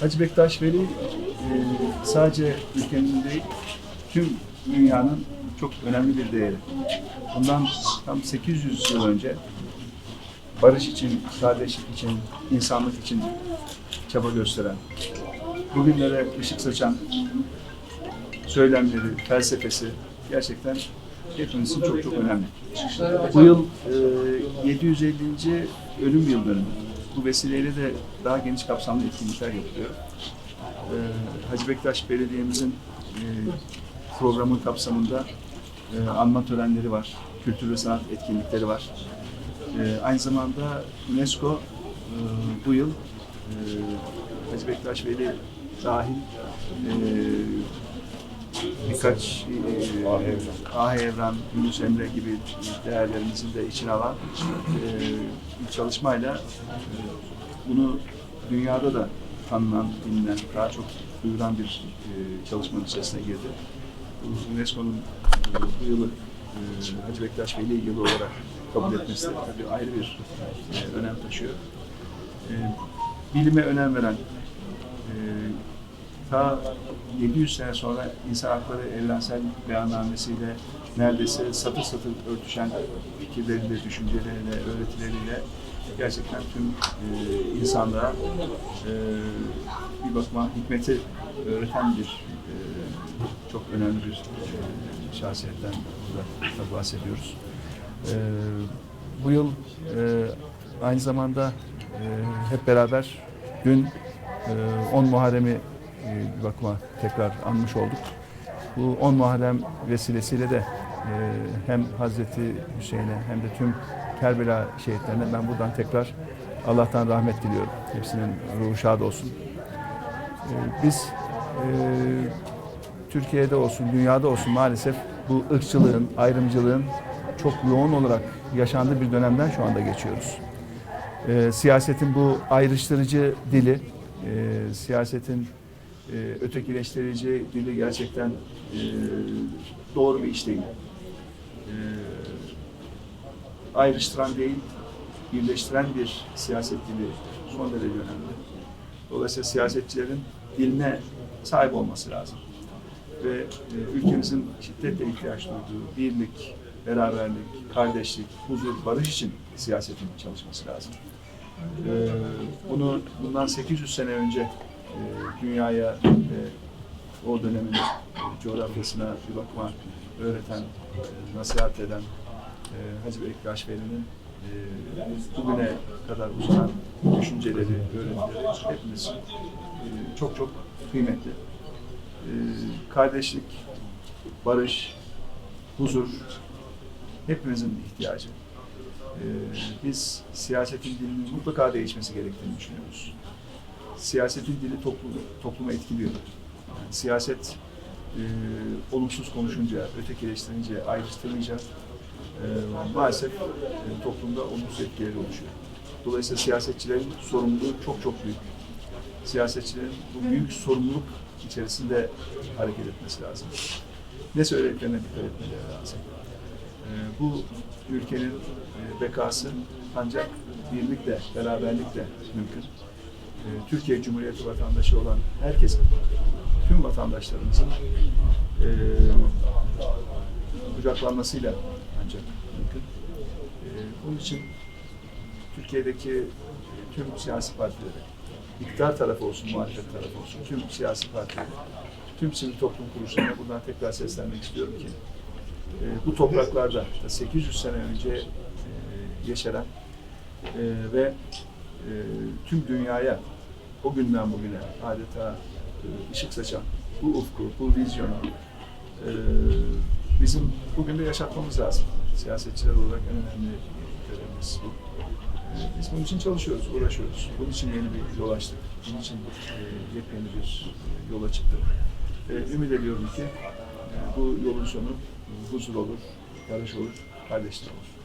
Hacı Bektaş Veli e, sadece ülkenin değil, tüm dünyanın çok önemli bir değeri. Bundan tam 800 yıl önce barış için, kardeşlik için, insanlık için çaba gösteren, bugünlere ışık saçan söylemleri, felsefesi gerçekten hepimiz için çok çok önemli. Bu yıl e, 750. ölüm yıl dönümü. Bu vesileyle de daha geniş kapsamlı etkinlikler yapılıyor. E, Hacı Bektaş Belediye'mizin e, programı kapsamında e, anma törenleri var, kültür ve sanat etkinlikleri var. E, aynı zamanda UNESCO e, bu yıl e, Hacı Bektaş Veli dahil e, birkaç e, Ah Evran, Yunus Emre gibi değerlerimizin de içine alan e, bir çalışmayla e, bunu dünyada da tanınan, bilinen, daha çok duyuran bir e, çalışmanın içerisine girdi. UNESCO'nun e, bu yılı e, Hacı Bektaş Veli yılı olarak kabul etmesi tabii ayrı bir e, önem taşıyor. E, bilime önem veren, e, ta 700 sene sonra insan hakları evrensel beyannamesiyle neredeyse satır satır örtüşen fikirleriyle, düşünceleriyle, öğretileriyle gerçekten tüm e, insanlığa e, bir bakıma hikmeti öğreten bir e, çok önemli bir e, şahsiyetten burada bahsediyoruz. E, bu yıl e, aynı zamanda e, hep beraber dün e, 10 Muharrem'i bir bakıma tekrar anmış olduk. Bu 10 Muharrem vesilesiyle de e, hem Hazreti Hüseyin'e hem de tüm Kerbela şehitlerine ben buradan tekrar Allah'tan rahmet diliyorum. Hepsinin ruhu şad olsun. E, Biz e, Türkiye'de olsun, dünyada olsun maalesef bu ırkçılığın, ayrımcılığın çok yoğun olarak yaşandığı bir dönemden şu anda geçiyoruz. E, siyasetin bu ayrıştırıcı dili, e, siyasetin e, ötekileştirici dili gerçekten e, doğru bir iş değil. E, ayrıştıran değil, birleştiren bir siyaset dili son derece önemli. Dolayısıyla siyasetçilerin diline sahip olması lazım. Ve e, ülkemizin şiddetle ihtiyaç duyduğu birlik, beraberlik, kardeşlik, huzur, barış için siyasetin çalışması lazım. E, bunu bundan 800 sene önce e, dünyaya ve o dönemin e, coğrafyasına bir bakıma öğreten, e, nasihat eden e, Hacı Bektaş Veli'nin e, bugüne kadar uzanan düşünceleri, öğretileri hepimiz e, çok çok kıymetli. E, kardeşlik, barış, huzur hepimizin ihtiyacı. E, biz siyasetin dilinin mutlaka değişmesi gerektiğini düşünüyoruz. Siyasetin dili toplumu, toplumu etkiliyor. Yani siyaset e, olumsuz konuşunca, ötekileştirince, ayrıştırınca e, maalesef e, toplumda olumsuz etkileri oluşuyor. Dolayısıyla siyasetçilerin sorumluluğu çok çok büyük. Siyasetçilerin bu büyük sorumluluk içerisinde hareket etmesi lazım. Ne söylediklerine dikkat etmeleri lazım. E, bu ülkenin e, bekası ancak birlikle, beraberlikle mümkün. E, Türkiye Cumhuriyeti vatandaşı olan herkesin, tüm vatandaşlarımızın e, kucaklanmasıyla ancak mümkün. E, bunun için Türkiye'deki tüm siyasi partileri, iktidar tarafı olsun, muhalefet tarafı olsun, tüm siyasi partileri, tüm sivil toplum kuruluşlarına buradan tekrar seslenmek istiyorum ki e, bu topraklarda işte 800 sene önce e, yeşeren e, ve e, tüm dünyaya o günden bugüne adeta e, ışık saçan bu ufku, bu vizyonu e, bizim bugün de yaşatmamız lazım. Siyasetçiler olarak en önemli görevimiz bu. E, Biz bunun için çalışıyoruz, uğraşıyoruz. Bunun için yeni bir yol açtık. Bunun için e, yepyeni bir e, yola çıktık. E, ümit ediyorum ki e, bu yolun sonu huzur olur, barış olur, kardeşlik olur.